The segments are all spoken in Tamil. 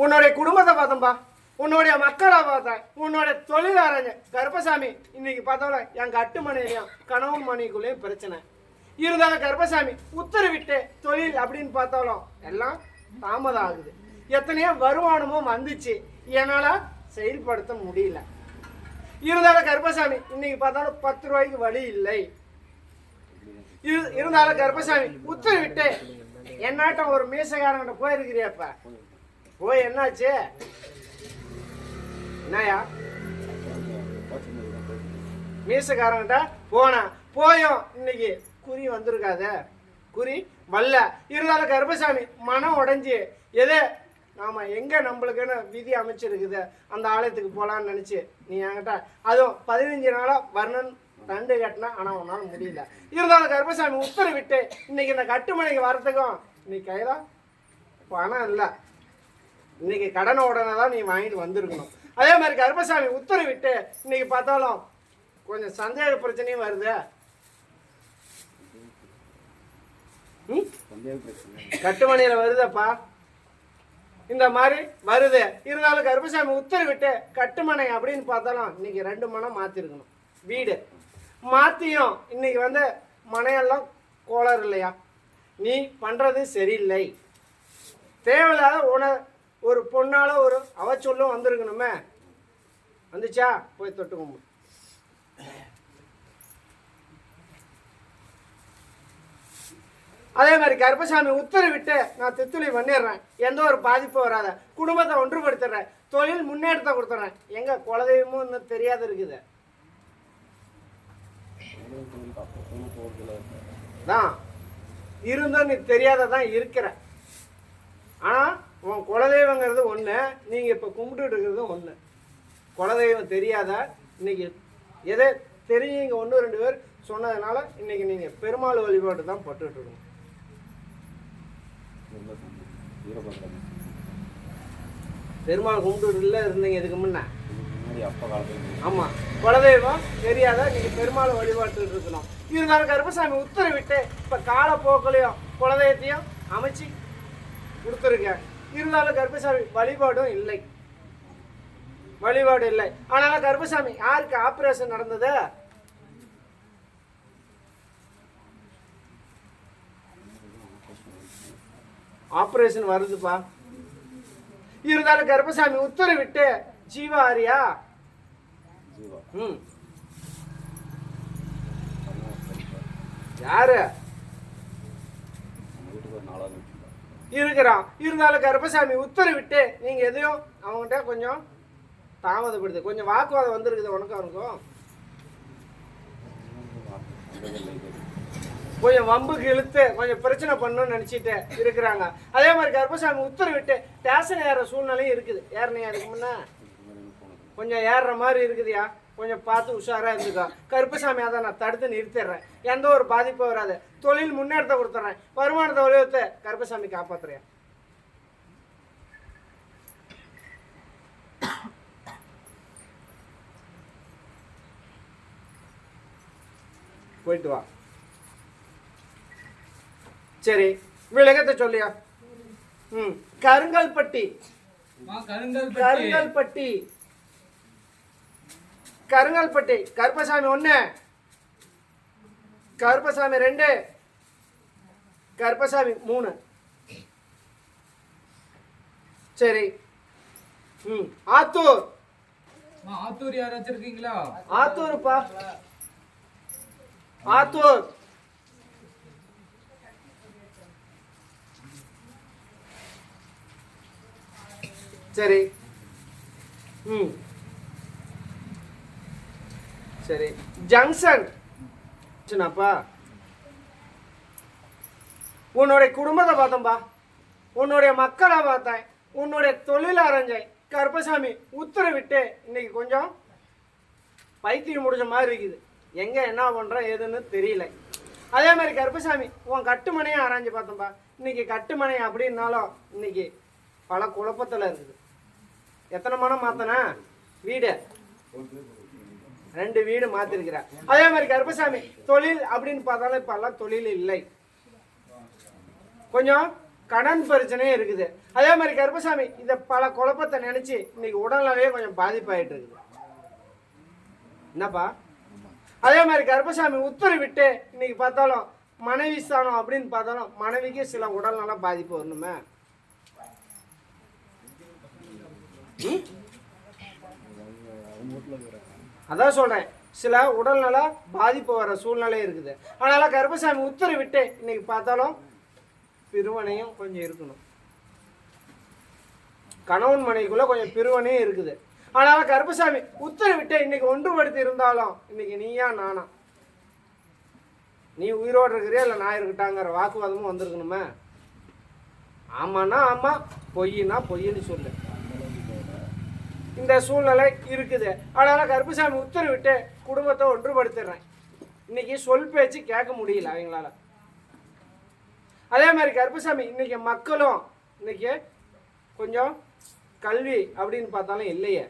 உன்னுடைய குடும்பத்தை பார்த்தேன்பா உன்னுடைய மக்களை பார்த்தேன் உன்னுடைய தொழில் கர்ப்பசாமி கருப்பசாமி இன்னைக்கு பார்த்தாலும் என் கட்டுமனையிலையும் கணவன் மணிக்குள்ளேயும் பிரச்சனை. இருந்தாலும் கருப்பசாமி உத்தரவிட்டு தொழில் அப்படின்னு பார்த்தாலும் எல்லாம் தாமதம் ஆகுது எத்தனையோ வருமானமும் வந்துச்சு. என்னால் செயல்படுத்த முடியல. இருந்தாலும் கருப்பசாமி இன்னைக்கு பார்த்தாலும் பத்து ரூபாய்க்கு வழி இல்லை. இரு- இருந்தாலும் கருப்பசாமி உத்தரவிட்டு என்னாட்டம் ஒரு மீசக்காரங்கிட்ட போயிருக்கிறியப்ப? போய் என்னாச்சு? என்னயா மீசக்காரங்கிட்ட போனேன். போயும் இன்னைக்கு குறி வந்திருக்காத. குறி வல்ல இருந்தாலும் கருப்பசாமி மனம் உடஞ்சி எது நாம எங்க நம்மளுக்குன்னு விதி அமைச்சிருக்குது அந்த ஆலயத்துக்கு போகலான்னு நினைச்சு நீ என்கிட்ட அதுவும் பதினஞ்சு நாளா வர்ணன் தண்டு கட்டினா ஆனா உன்னால முடியல. இருந்தாலும் கருப்பசாமி உத்தரவிட்டு இன்னைக்கு இந்த கட்டுமனைக்கு வரத்துக்கும் நீ கையில பணம் இல்லை. இன்னைக்கு கடனை உடனே தான் நீ வாங்கிட்டு வந்திருக்கணும். அதே மாதிரி கருப்பசாமி உத்தரவிட்டு இன்னைக்கு பார்த்தாலும் கொஞ்சம் சந்தேக பிரச்சனையும் வருது. ம்? கட்டுமணியில வருதப்பா. இந்த மாதிரி வருது. இருந்தாலும் கருப்பசாமி உத்தரவிட்டு கட்டுமனை அப்படின்னு பார்த்தாலும் இன்னைக்கு ரெண்டு மனம் மாத்திருக்கணும். வீடு. மாத்தியும் இன்னைக்கு வந்து மனையெல்லாம் கோளாறு இல்லையா? நீ பண்றது சரியில்லை. தேவையில்லாத உன ஒரு பொண்ணால் ஒரு அவச்சொல்லும் வந்திருக்கணுமே. வந்துச்சா? போய் தொட்டு அதே மாதிரி கருப்பசாமி உத்தரவிட்டு நான் தித்துளி பண்ணிடுறேன். எந்த ஒரு பாதிப்பும் வராத. குடும்பத்தை ஒன்றுபடுத்திடுறேன் தொழில் முன்னேற்றத்தை கொடுத்துட்றேன் எங்க குலதெய்வமும் இன்னும் தெரியாத இருக்குது. தான் இருந்தும் நீ தெரியாத தான் இருக்கிற ஆனால் உன் குலதெய்வங்கிறது ஒன்று நீங்கள் இப்போ கும்பிட்டுட்டு இருக்கிறது ஒன்று குலதெய்வம் தெரியாத? இன்னைக்கு எதை தெரியுங்க ஒன்று ரெண்டு பேர் சொன்னதுனால இன்னைக்கு நீங்கள் பெருமாள் வழிபாடு தான் பட்டுட்டு இருக்கணும். பெருமாள் கும்பிட்டுல இருந்தீங்க இதுக்கு முன்ன. ஆமாம் குலதெய்வம் தெரியாத? நீங்கள் பெருமாள் வழிபாட்டு இருக்கணும். இருந்தாலும் கருப்பசாமி உத்தரவிட்டு இப்போ காலப்போக்கிலையும் குலதெய்வத்தையும் அமைச்சு கொடுத்துருக்கேன் இருந்தாலும் கருப்பசாமி வழிபாடும் இல்லை. வழிபாடு இல்லை. ஆனாலும் கருப்பசாமி யாருக்கு ஆப்ரேஷன் நடந்தது? ஆப்ரேஷன் வருதுப்பா. இருந்தாலும் கருப்பசாமி உத்தரவிட்டு ஜீவா ஆரியா ம். யாரு? இருக்கிறான் இருந்தாலும் கருப்பசாமி உத்தரவிட்டு நீங்கள் எதையும் அவங்ககிட்ட கொஞ்சம் தாமதப்படுது கொஞ்சம் வாக்குவாதம் வந்திருக்குது உனக்கும் அவனுக்கும். கொஞ்சம் வம்புக்கு இழுத்து கொஞ்சம் பிரச்சனை பண்ணணும்னு நினச்சிட்டு இருக்கிறாங்க. அதே மாதிரி கர்ப்பசாமி உத்தரவிட்டு ஸ்டேஷன் ஏற சூழ்நிலையும் இருக்குது. ஏறினியா அதுக்கு முன்னே? கொஞ்சம் ஏறுற மாதிரி இருக்குதுயா? கொஞ்சம் பார்த்து உஷாராக இருந்துக்கோ. கருப்பசாமி அதை நான் தடுத்து நிறுத்திடுறேன். எந்த ஒரு பாதிப்பும் வராது. தொழில் முன்னேற்றத்தை கொடுத்துட்றேன். வருமானத்தை உலகத்தை கருப்பசாமி காப்பாத்துறேன். போயிட்டு வா. சரி விளக்கத்தை சொல்லியா? ம். கருங்கல்பட்டி. கருங்கல் கருங்கல்பட்டி. கருங்கல்பட்டி கருப்பசாமி ஒன்று கருப்பசாமி ரெண்டு கருப்பசாமி மூணு. சரி. ம் ஆத்தூர். ஆத்தூர் யாராச்சும் இருக்கீங்களா ஆத்தூர்ப்பா. ஆத்தூர். சரி. ம். சரி. ஜங்ஷன். சின்னப்பா. உன்னுடைய குடும்பத்தை பார்த்தேன்பா உன்னுடைய மக்களை பார்த்தேன். உன்னுடைய தொழில் அரைஞ்சேன் கருப்பசாமி உத்தரவிட்டு இன்னைக்கு கொஞ்சம் பைத்தியம் முடிஞ்ச மாதிரி இருக்குது. எங்கே என்ன பண்ணுறோம் ஏதுன்னு தெரியல. அதே மாதிரி கருப்பசாமி உன் கட்டுமனையும் ஆராய்ஞ்சு பார்த்தோம்பா இன்னைக்கு கட்டுமனை அப்படின்னாலும் இன்னைக்கு பல குழப்பத்தில் இருக்குது. எத்தனை மனம் மாத்தனா? வீடு. ரெண்டு வீடு மாத்திருக்கிறேன் அதே மாதிரி கருப்பசாமி தொழில் அப்படின்னு பார்த்தாலும் இப்பெல்லாம் தொழில் இல்லை. கொஞ்சம் கடன் பிரச்சனையும் இருக்குது. அதே மாதிரி கருப்பசாமி இந்த பல குழப்பத்தை நினைச்சு இன்னைக்கு உடல்நிலையே கொஞ்சம் பாதிப்பாயிட்டு இருக்குது. என்னப்பா? அதே மாதிரி கருப்பசாமி உத்தரவிட்டு இன்னைக்கு பார்த்தாலும் மனைவி ஸ்தானம் அப்படின்னு பார்த்தாலும் மனைவிக்கு சில உடல்நல பாதிப்பு வரணுமே. ம்? அதான் சொல்கிறேன் சில உடல்நல பாதிப்பு வர சூழ்நிலை இருக்குது. அதனால் கருப்பசாமி உத்தரவிட்டு இன்னைக்கு பார்த்தாலும் பிறுவனையும் கொஞ்சம் இருக்கணும். கணவன் மனைவிக்குள்ளே கொஞ்சம் பிறுவனையும் இருக்குது. ஆனால் கருப்பசாமி உத்தரவிட்டு இன்னைக்கு ஒன்றுபடுத்தி இருந்தாலும் இன்னைக்கு நீயா நானா? நீ உயிரோடு இருக்கிறியா இல்லை நான் இருக்கட்டாங்கிற வாக்குவாதமும் வந்திருக்கணுமே? ஆமான்னா ஆமாம் பொய்னா பொய்ன்னு சொல்லு. இந்த சூழ்நிலை இருக்குது. அதனால் கருப்புசாமி உத்தரவிட்டு குடும்பத்தை ஒன்றுபடுத்திடுறேன். இன்னைக்கு சொல் பேச்சு கேட்க முடியல அவங்களால. அதே மாதிரி கருப்புசாமி இன்னைக்கு மக்களும் இன்னைக்கு கொஞ்சம் கல்வி அப்படின்னு பார்த்தாலும் இல்லையே.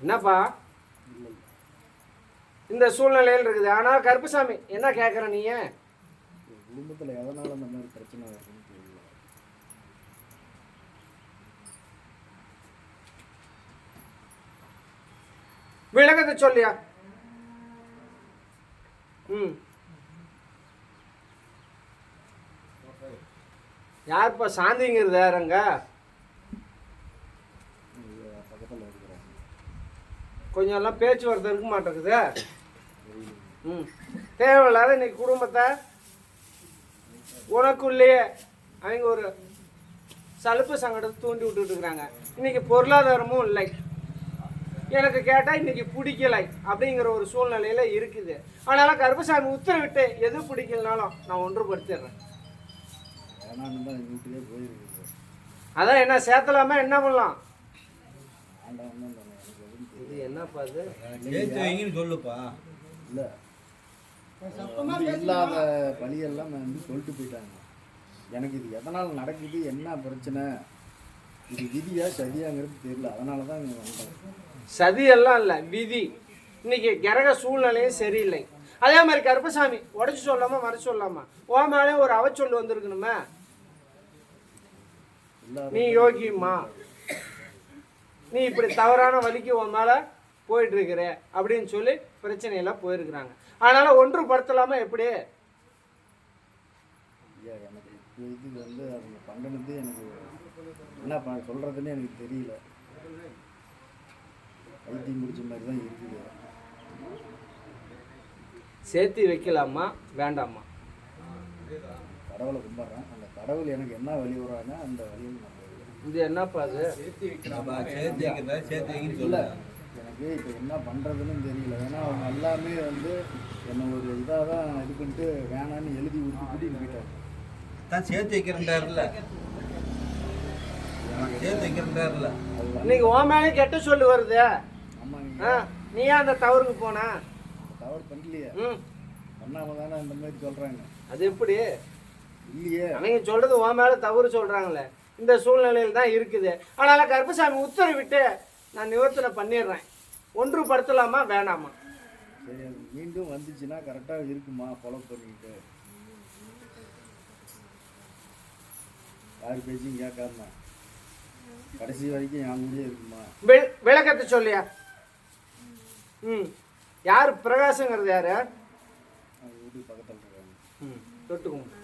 என்னப்பா? இந்த சூழ்நிலையில் இருக்குது. ஆனால் கருப்புசாமி என்ன கேட்குற நீ குடும்பத்தில் எதனால் அந்த மாதிரி பிரச்சனை வருதுன்னு தெரியல விளக்கத்தை சொல்லியா? ம். யாருப்பா சாந்திங்கிறது யாருங்க கொஞ்சம் எல்லாம் பேச்சுவார்த்தை இருக்க மாட்டேங்குது. ம். தேவையில்லாத இன்னைக்கு குடும்பத்தை உனக்குள்ளேயே அவங்க ஒரு சலுப்பு சங்கடத்தை தூண்டி விட்டுட்டு இருக்கிறாங்க இன்னைக்கு பொருளாதாரமும் இல்லை. எனக்கு கேட்டால் இன்னைக்கு பிடிக்கலை அப்படிங்கிற ஒரு சூழ்நிலையில இருக்குது. அதனால கருப்பசாமி உத்தரவிட்டு எது பிடிக்கலனாலும் நான் ஒன்றுபடுத்திடுறேன். அதான் என்ன சேர்த்தலாமா என்ன பண்ணலாம்? இது என்னப்பா இது? சொல்லுப்பா. இல்லை. இல்லாத பழியெல்லாம் வந்து சொல்லிட்டு போயிட்டாங்க. எனக்கு இது எதனால் நடக்குது என்ன பிரச்சனை? இது விதியா சதியாங்கிறது தெரியல. அதனால தான் இங்கே வந்தேன் சதியெல்லாம் இல்லை விதி. இன்னைக்கு கிரக சூழ்நிலையும் சரியில்லை. அதே மாதிரி கருப்பசாமி உடச்சி சொல்லாமா மறைச்சு சொல்லாமா? ஓ மேலே ஒரு அவச்சொல் வந்திருக்கணுமே. நீ யோகியம்மா நீ இப்படி தவறான வழிக்கு உன் மேலே போயிட்டு இருக்கிற அப்படின்னு சொல்லி பிரச்சனையெல்லாம் போயிருக்கிறாங்க. அதனால ஒன்றுபடுத்தலாமா எப்படி? ஐயா எனக்கு இப்போ இது வந்து அவங்க பண்ணினது எனக்கு என்ன ப சொல்கிறதுன்னு எனக்கு தெரியல. பைத்தியம் முடிச்ச மாதிரி தான் இருக்குது. சேர்த்து வைக்கலாமா? வேண்டாமா? கடவுளை கும்பிட்றேன். அந்த கடவுள் எனக்கு என்ன வழி வராங்க அந்த வழியில் நான் இது என்னப்பா அது? அப்பா சேர்த்து வைக்கிறதா? சேர்த்து வைங்கன்னு இல்லை. சொல்லு எனக்கு இப்போ என்ன பண்ணுறதுன்னு தெரியல. ஏன்னா அவங்க எல்லாமே வந்து என்னை ஒரு இதாக தான் இது பண்ணிட்டு வேணான்னு எழுதி விட்டு கூட்டின்னு போயிட்டாங்க. தான் சேர்த்து வைக்கிறேன்டாருல இன்னைக்கு உன் மேலே கெட்ட சொல்லு வருது. நீ ஏன் அந்த தவறுக்கு போன? தவறு பண்ணலையே. ம். பண்ணாம தானே இந்த மாதிரி சொல்கிறாங்க அது எப்படி? இல்லையே. அவங்க சொல்றது உன் மேல தவறு சொல்றாங்களே இந்த சூழ்நிலையில் தான் இருக்குது. அதனால கருப்பசாமி உத்தரவிட்டு நான் நிவர்த்தனை பண்ணிடுறேன். ஒன்றுபடுத்தலாமா வேணாமா? சரி மீண்டும் வந்துச்சுன்னா கரெக்டாக இருக்குமா? ஃபாலோ பண்ணிக்கிட்டு. யார் பேச்சும் கேட்காம. கடைசி வரைக்கும் என் கூடயே இருக்குமா? விளக்கத்தை சொல்லியா? ம். யார் பிரகாசங்கிறது யாரு? வீட்டுக்கு பக்கத்தில் இருக்காங்க. ம் தொட்டுக்குங்க.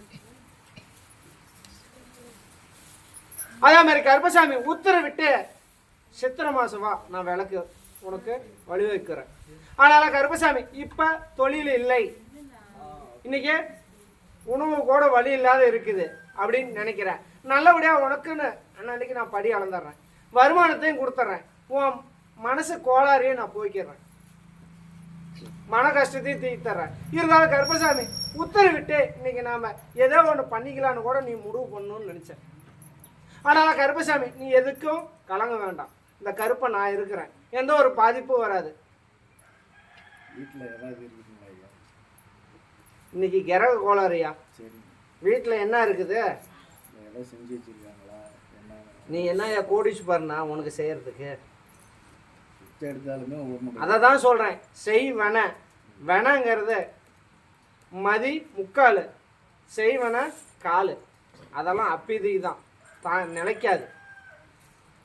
அதே மாதிரி கருப்பசாமி உத்தரவிட்டு சித்திரை மாசம் வா நான் விளக்கு உனக்கு வழிவகுக்கிறேன். அதனால கருப்பசாமி இப்ப தொழில் இல்லை. இன்னைக்கு உணவு கூட வழி இல்லாத இருக்குது அப்படின்னு நினைக்கிறேன். நல்லபடியா உனக்குன்னு அன்னைக்கு நான் படி அளந்துடுறேன். வருமானத்தையும் கொடுத்துட்றேன். உன் மனசு கோளாறையும் நான் போய்க்கிறேன். மன கஷ்டத்தையும் தீர்த்தர்றேன் இருந்தாலும் கருப்பசாமி உத்தரவிட்டு இன்னைக்கு நாம ஏதோ ஒன்று பண்ணிக்கலான்னு கூட நீ முடிவு பண்ணணும்னு நினைச்சேன். அதனால கருப்பசாமி நீ எதுக்கும் கலங்க வேண்டாம். இந்த கருப்பை நான் இருக்கிறேன். எந்த ஒரு பாதிப்பும் வராது. இன்னைக்கு கிரக கோளாறுயா? வீட்டில் என்ன இருக்குது? செஞ்சு வச்சுருக்காங்களா என்ன நீ என்னய்யா கோடீஸ்வரனா உனக்கு செய்யறதுக்கு. எடுத்தாலுமே அதை தான் சொல்கிறேன் செய் வென. வெனங்கிறது மதி முக்கால். செய்வன காலு. அதெல்லாம் அப்பிதி தான். தான் நினைக்காது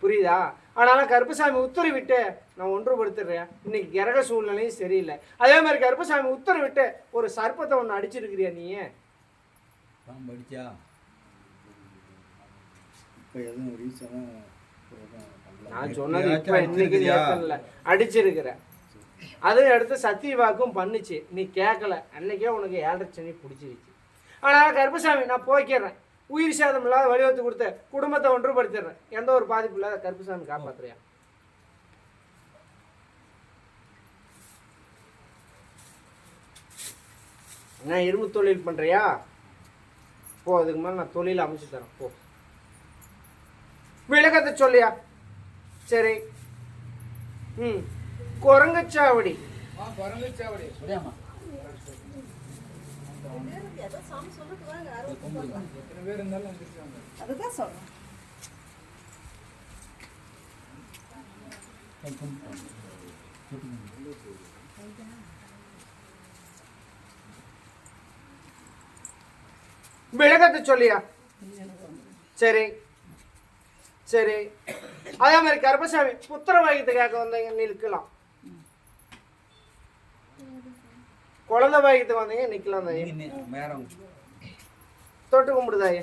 புரியுதா? அதனால கருப்பசாமி உத்தரவிட்டு நான் ஒன்றுபடுத்துறேன். இன்னைக்கு கிரக சூழ்நிலையும் சரியில்லை. அதே மாதிரி கருப்பசாமி உத்தரவிட்டு ஒரு சர்ப்பத்தை ஒன்று அடிச்சிருக்கிறியா நீ தான் படிச்சா இப்போ எதுவும் நான் சொன்னது இப்போ இன்னைக்கு அடிச்சிருக்கிற. அதுவும் எடுத்து சத்தியவாக்கும் பண்ணுச்சு. நீ கேட்கல அன்னைக்கே உனக்கு ஏழரை சனி பிடிச்சிருச்சு. ஆனால் கருப்பசாமி நான் போய்க்கிறேன். உயிர் சேதம் இல்லாத வழிவகுத்து கொடுத்து குடும்பத்தை ஒன்றுபடுத்திடுறேன். எந்த ஒரு பாதிப்பு இல்லாத கருப்பசாமி காப்பாத்துறியா? நான் இரும்பு தொழில் பண்ணுறியா போ அதுக்கு மேலே நான் தொழில் அமைச்சு தரேன். போ. விளக்கத்தை சொல்லியா? சரி. ம். குரங்கச்சாவடி. அதுதான் சொல்றேன். விளக்கத்தை சொல்லியா? சரி. சரி. அதே மாதிரி கருப்பசாமி புத்திர வாக்கியத்துக்காக வந்தீங்க நிற்கலாம். குழந்தை பாக்கியத்துக்கு வந்தீங்க நிற்கலாம் தாயே தொட்டு கும்பிடுதாயே.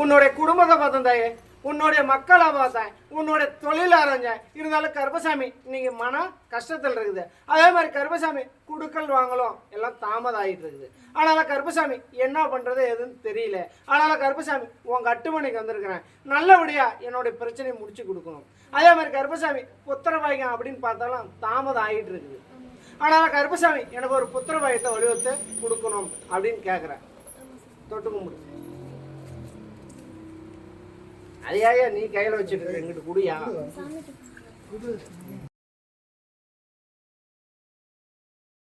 உன்னுடைய குடும்பத்தை பார்த்தேன் தாயே உன்னுடைய மக்களை பார்த்தேன் உன்னுடைய தொழில் அரைஞ்சேன் இருந்தாலும் கருப்பசாமி இன்னைக்கு மன கஷ்டத்தில் இருக்குது. அதே மாதிரி கருப்பசாமி குடுக்கல் வாங்கலும் எல்லாம் தாமதம் ஆகிட்டு இருக்குது. அதனால் கருப்பசாமி என்ன பண்ணுறது எதுன்னு தெரியல. அதனால் கருப்பசாமி உன் கட்டுமணிக்கு வந்திருக்கிறேன். நல்லபடியாக என்னுடைய பிரச்சனையை முடிச்சு கொடுக்கணும். அதே மாதிரி கருப்பசாமி புத்திர அப்படின்னு பார்த்தாலும் தாமதம் ஆகிட்டு இருக்குது. ஆனால் கருப்பசாமி எனக்கு ஒரு புத்திர பாக்கியத்தை வடிவத்தை கொடுக்கணும் அப்படின்னு கேட்குறேன் தொட்டு கும்பிடு அதையா நீ கையில வச்சுட்டு எங்கிட்டு குடியா?